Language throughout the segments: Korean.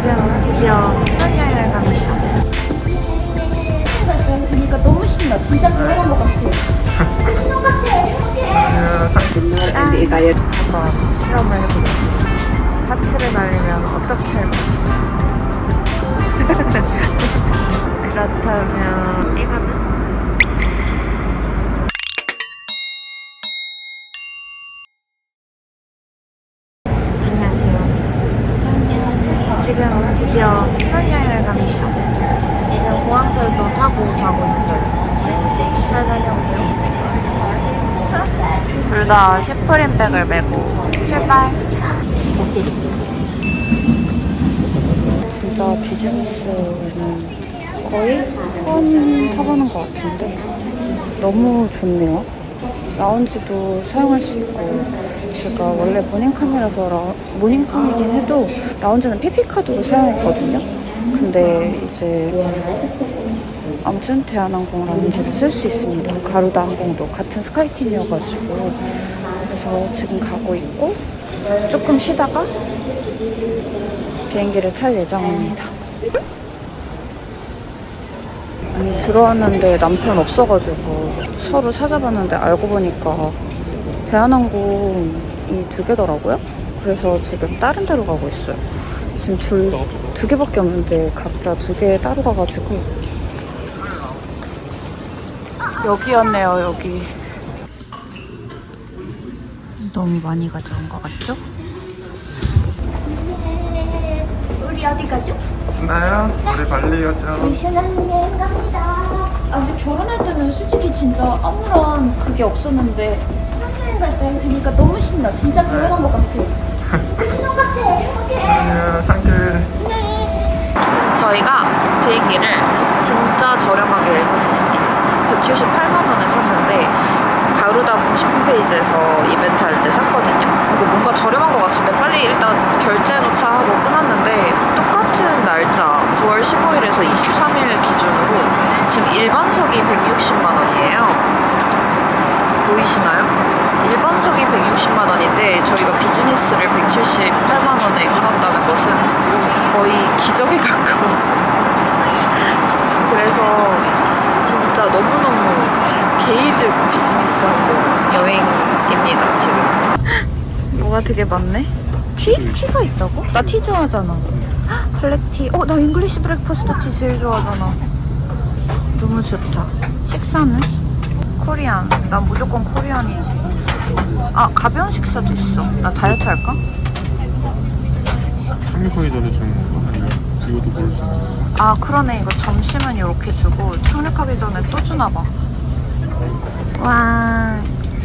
지금 드디어 신혼여행을 갑니다. 그러니까 너무 신나. 진짜 결혼한 것 같아. 한번 실험을 해보겠습니다. 하트를 날리면 어떻게 할 것인가. 그렇다면 이거는? 안녕하세요. 저는 지금 드디어 신혼여행을 갑니다. 지금 공항철도 타고 가고 있어요. 잘 다녀오세요. 둘다 슈프림백을 메고 출발. 진짜 비즈니스는 거의 처음 타보는 것 같은데 너무 좋네요. 라운지도 사용할 수 있고 제가 원래 모닝캄이라서 라, 모닝캄이긴 해도 라운지는 PP카드로 사용했거든요. 근데 이제 아무튼 대한항공 라운지를 쓸 수 있습니다. 가루다 항공도 같은 스카이팀이어가지고 그래서 지금 가고 있고 조금 쉬다가 비행기를 탈 예정입니다. 아니 들어왔는데 남편 없어가지고 서로 찾아봤는데 알고 보니까 대한항공이 두 개더라고요. 그래서 지금 다른 데로 가고 있어요. 지금 둘, 두 개밖에 없는데 각자 두 개 따로 가가지고 여기였네요 여기 너무 많이 가져온 것 같죠? 우리 어디 가죠? 신나요? 우리 발리 가죠. 신혼여행 갑니다. 아 근데 결혼할 때는 솔직히 진짜 아무런 그게 없었는데 신혼여행 갈 때 그러니까 너무 신나. 진짜 결혼한 것 같아. 신혼 같아. 행복해. 안녕, 상길. 저희가 비행기를 진짜 저렴하게 샀습니다. 178만 원에 샀는데 가루다 공식 홈페이지에서 이벤트 할 때 샀거든요. 이거 뭔가 저렴한 것 같은데 빨리 일단 결제해놓자 하고 끊었는데 똑같은 날짜 9월 15일에서 23일 기준으로 지금 일반석이 160만 원이에요. 보이시나요? 일반석이 160만 원인데 저희가 비즈니스를 178만 원에 끊었다는 것은 거의 기적에 가까운 그래서 진짜 너무너무 게이득 비즈니스 항공 여행입니다 지금 뭐가 되게 많네 티? 티가 있다고? 나 티 좋아하잖아 헉, 블랙티 어 나 잉글리시 브렉퍼스트 티 제일 좋아하잖아 너무 좋다 식사는? 코리안. 난 무조건 코리안이지. 아, 가벼운 식사도 있어. 나 다이어트 할까? 착륙하기 전에 주는 건가? 아니면 이것도 볼수 있는 아, 그러네. 이거 점심은 이렇게 주고 착륙하기 전에 또 주나 봐. 와,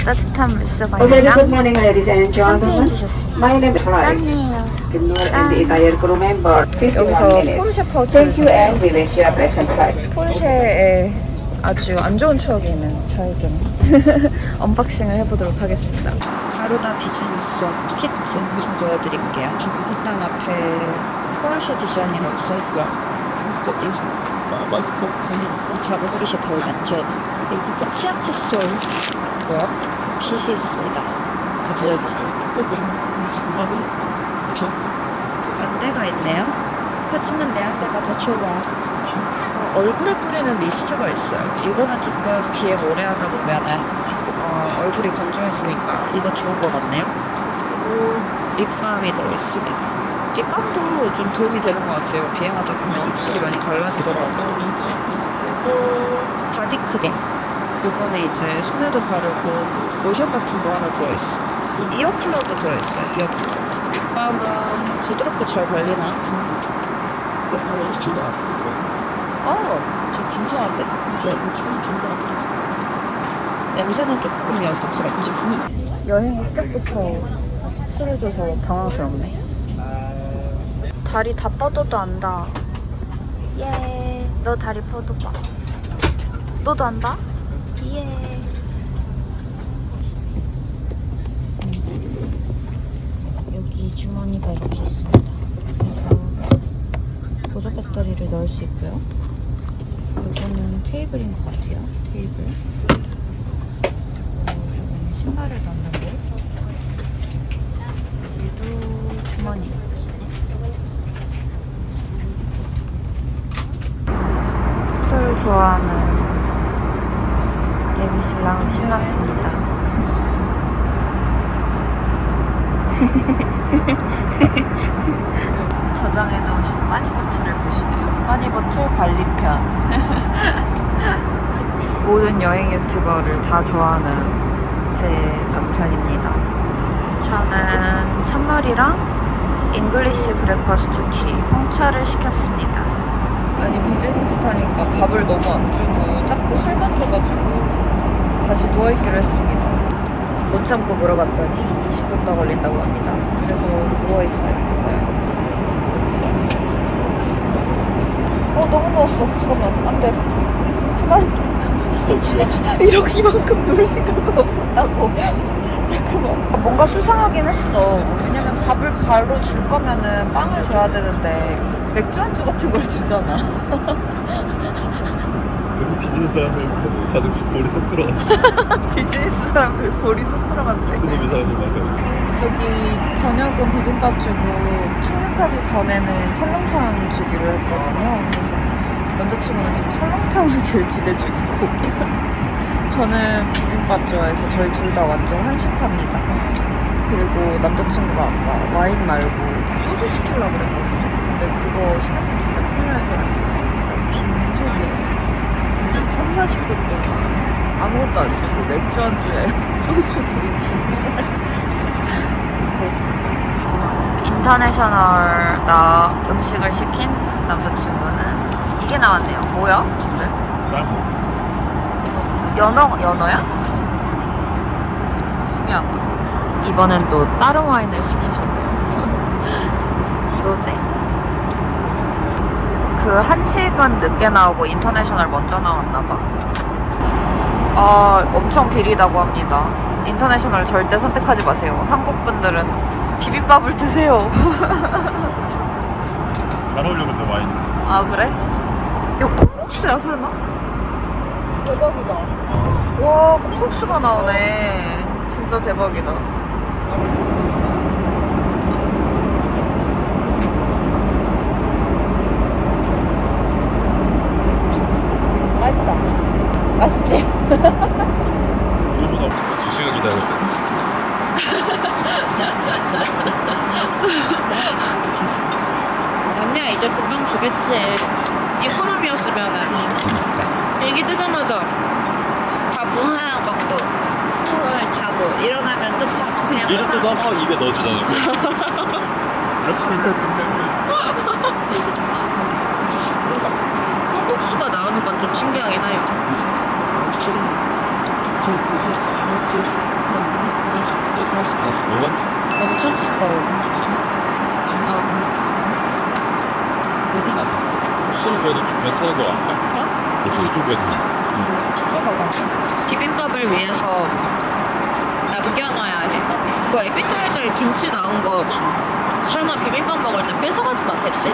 따뜻한 물수건이랑 good morning, ladies and 샴페인 gentlemen. 주셨습니다. My name is Ryan. 짠이에요. and the entire crew member. 51 여기서 minutes. 포르쉐 파우치를 Thank you 주네요. and we wish you a pleasant flight. 포르쉐에 아주 안 좋은 추억이 있는 저에게는 언박싱을 해보도록 하겠습니다. 가루다 비즈니스 키트 좀 보여드릴게요. 일단 앞에 포르쉐 디자인이라고 써있고요. 자고 포르쉐 벌단죠. 시아치 솔고요. 핏이 있습니다. 갑자기. 안대가 있네요. 하지만 내 안대가 더 좋아. 어, 얼굴에 뿌리는 미스트가 있어요. 이거는 조금 비에 오래 하다 보면은 어, 얼굴이 건조해지니까 이거 좋은 것 같네요. 그리고 립밤이 들어있습니다. 립밤도 좀 도움이 되는 것 같아요. 비행하다 보면 입술이 많이 갈라지더라고요. 그리고 바디 크림. 이번에 이제 손에도 바르고 로션 같은 거 하나 들어있습니다. 이어플러그 들어있어요. 이어플러그. 립밤은 부드럽게 잘 발리나? 어, 저 괜찮은데? 냄새는 조금 여성스럽죠. 여행의 시작부터 술을 줘서 당황스럽네. 다리 다 뻗어도 안다. 예, 너 다리 뻗어봐. 너도 안다? 예. 여기 주머니가 이렇게 있습니다. 그래서 보조 배터리를 넣을 수 있고요. 이거는 테이블인 것 같아요. 테이블. 이거는 신발을 넣는 곳. 여기도 주머니. 좋아하는 예비 신랑 신났습니다. 저장해 놓으신 빠니버틀을 보시네요. 빠니버틀 발리편. 모든 여행 유튜버를 다 좋아하는 제 남편입니다. 저는 찬물이랑 잉글리시 브렉퍼스트 티 홍차를 시켰습니다. 아니 비즈니스 타니까 밥을 너무 안 주고 자꾸 술만 줘가지고 다시 누워있기로 했습니다. 못 참고 물어봤더니 20분 더 걸린다고 합니다. 그래서 누워있어야겠어요. 어 너무 넣었어. 잠깐만 안 돼. 그만. 이렇게 이만큼 누울 생각은 없었다고. 잠깐만. 뭔가 수상하긴 했어. 왜냐면 밥을 바로 줄 거면은 빵을 줘야 되는데 맥주 안주 같은 걸 주잖아. 여기 비즈니스 사람들 다들 머리 쏙 들어가. 비즈니스 사람들 돌이 쏙 들어간대. 그놈의 사람들 막 여기 저녁은 비빔밥 주고 착륙하기 전에는 설렁탕 주기로 했거든요. 그래서 남자친구는 지금 설렁탕을 제일 기대 중이고 저는 비빔밥 좋아해서 저희 둘 다 완전 한식파입니다. 그리고 남자친구가 아까 와인 말고 소주 시키려고 그랬거든요. 근데 그거 시켰으면 진짜 큰일 날 뻔했어요. 진짜 빈속에 지금 3, 40분 동안 아무것도 안 주고 맥주 안 주에 소주 드링킹 그렇습니다. 인터내셔널 나 음식을 시킨 남자친구는 이게 나왔네요. 뭐야? 네. 쌀 연어 연어야? 신기하다. 이번엔 또 다른 와인을 시키셨네요. 로제. 그 한식은 늦게 나오고 인터내셔널 먼저 나왔나 봐. 아, 엄청 비리다고 합니다. 인터내셔널 절대 선택하지 마세요. 한국 분들은 비빔밥을 드세요. 잘 어울려 근데 와인. 아 그래? 이거 콩국수야 설마? 대박이다. 와 콩국수가 나오네. 진짜 대박이다. 맛있지? 이거보다 두 시간 기다렸대. 아니야 이제 금방 주겠지. 이코노미였으면은 얘기 뜨자마자 밥 하나 먹고 술 자고 일어나면 또 밥 그냥 리조또도 한번 입에 넣어주잖아. 콩국수가 나오는 건 좀 신기하긴 해요. 먹어? 엄청 시끄러워. 목소리 그래도 좀 괜찮은 것 같아. 목소리 좀 괜찮아. 비빔밥을 위해서 남겨놔야 해. 뭐 에피타이저에 김치 나온 거 설마 비빔밥 먹을 때 뺏어가진 않겠지?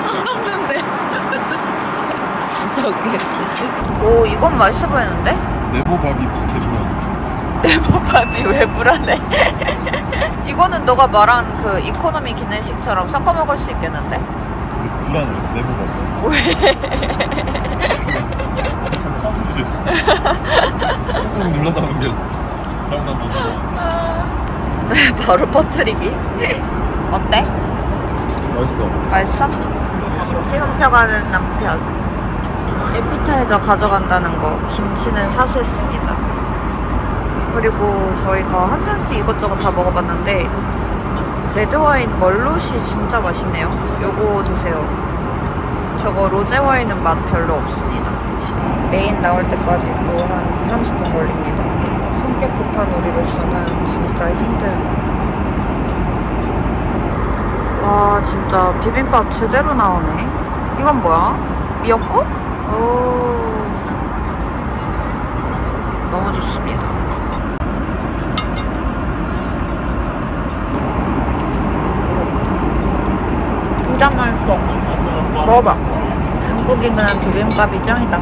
손 넘는데. 진짜 웃기겠다. 오, 이건 맛있어 보이는데? 네모밥이 부스케트나. 네모밥이 왜 불안해? 이거는 너가 말한 그 이코노미 기내식처럼 섞어 먹을 수 있겠는데? 불안해. 네모밥. 왜? 좀 커주지. 꾹꾹 눌러담은 게 사람들 먼저. 바로 퍼뜨리기. 어때? 맛있어. 맛있어? 김치 훔쳐가는 남편. 에피타이저 가져간다는 거 김치는 사수했습니다. 그리고 저희가 한 잔씩 이것저것 다 먹어봤는데 레드와인 멀롯이 진짜 맛있네요. 요거 드세요. 저거 로제 와인은 맛 별로 없습니다. 메인 나올 때까지 또 한 2, 30분 걸립니다. 성격 급한 우리로서는 진짜 힘든. 와 진짜 비빔밥 제대로 나오네. 이건 뭐야? 미역국? 오. 너무 좋습니다. 진짜 맛있어. 먹어봐. 한국인 그냥 비빔밥이 짱이다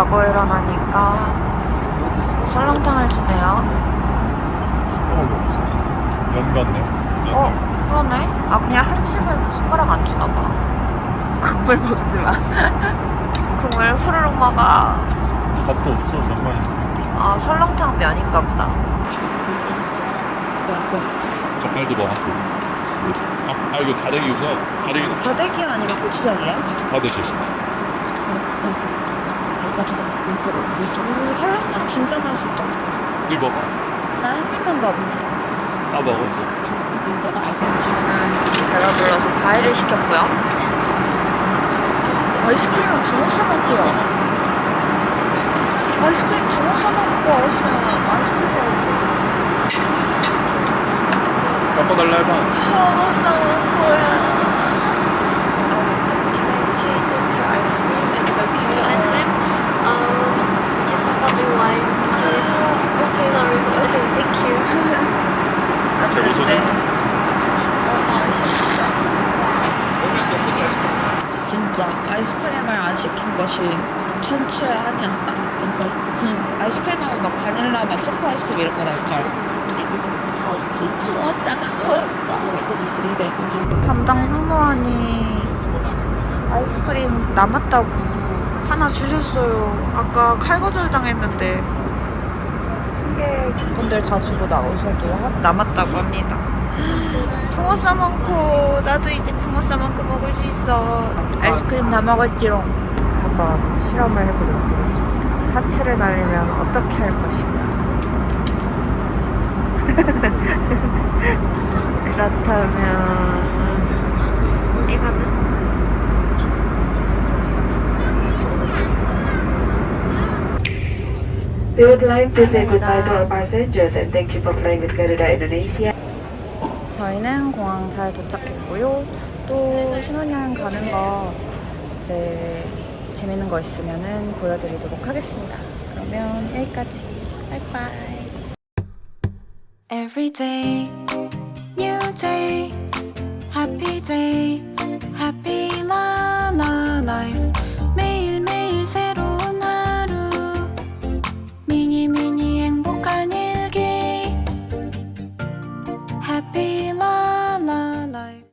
자고 일어나니까 설렁탕을 주네요. 숟가락이 없어. 연 같네. 어, 그러네. 아, 그냥 한식은 숟가락 안 주나 봐. 국물 먹지 마. 국물 후루룩 먹어. 밥도 없어. 면만 있어. 아, 설렁탕 면인가 보다. 젓갈도 넣어놨고. 아, 아 이거 다대기구나. 다대기. 다대기 아니라 고추장이에요? 다 대기. 음, 설렁탕 진짜 맛있다. 이 먹어. 나한 입만 먹을게. 아 먹었어. 배가 불러서 과일을 시켰고요. 아이스크림은 붕어 싸먹고요. 아이스크림 붕어 싸먹고 알았으면 아이스크림 먹고. 바꿔달라 해봐. 붕어 싸먹고요. Can I change it to ice cream? Is it okay? To ice cream? Um, just only one. Just Okay. sorry. Okay, thank you. 아. 너무 아쉽다. 진짜 아이스크림을 안 시킨 것이 천추의 한이었다. 그러니까 아이스크림하고 막 바닐라, 막 초코 아이스크림 이런 거 나올 줄 알고. 담당 승무원이 아이스크림 남았다고 하나 주셨어요. 아까 칼거절 당했는데 승객분들 다 주고 나오셔도 하- 남았다고 합니다. 붕어 싸먹고 나도 이제 붕어 싸먹고 먹을 수 있어. 아이스크림 다 먹었지롱. 한번 실험을 해보도록 하겠습니다. 하트를 날리면 어떻게 할 것인가? 그렇다면 이거는 We would like to say goodbye to our passengers and thank you for flying with Garuda Indonesia. 저희는 공항 잘 도착했고요. 또 신혼여행 가는 거 이제 재밌는 거 있으면은 보여드리도록 하겠습니다. 그러면 여기까지. 바이바이. Every day, new day, happy day.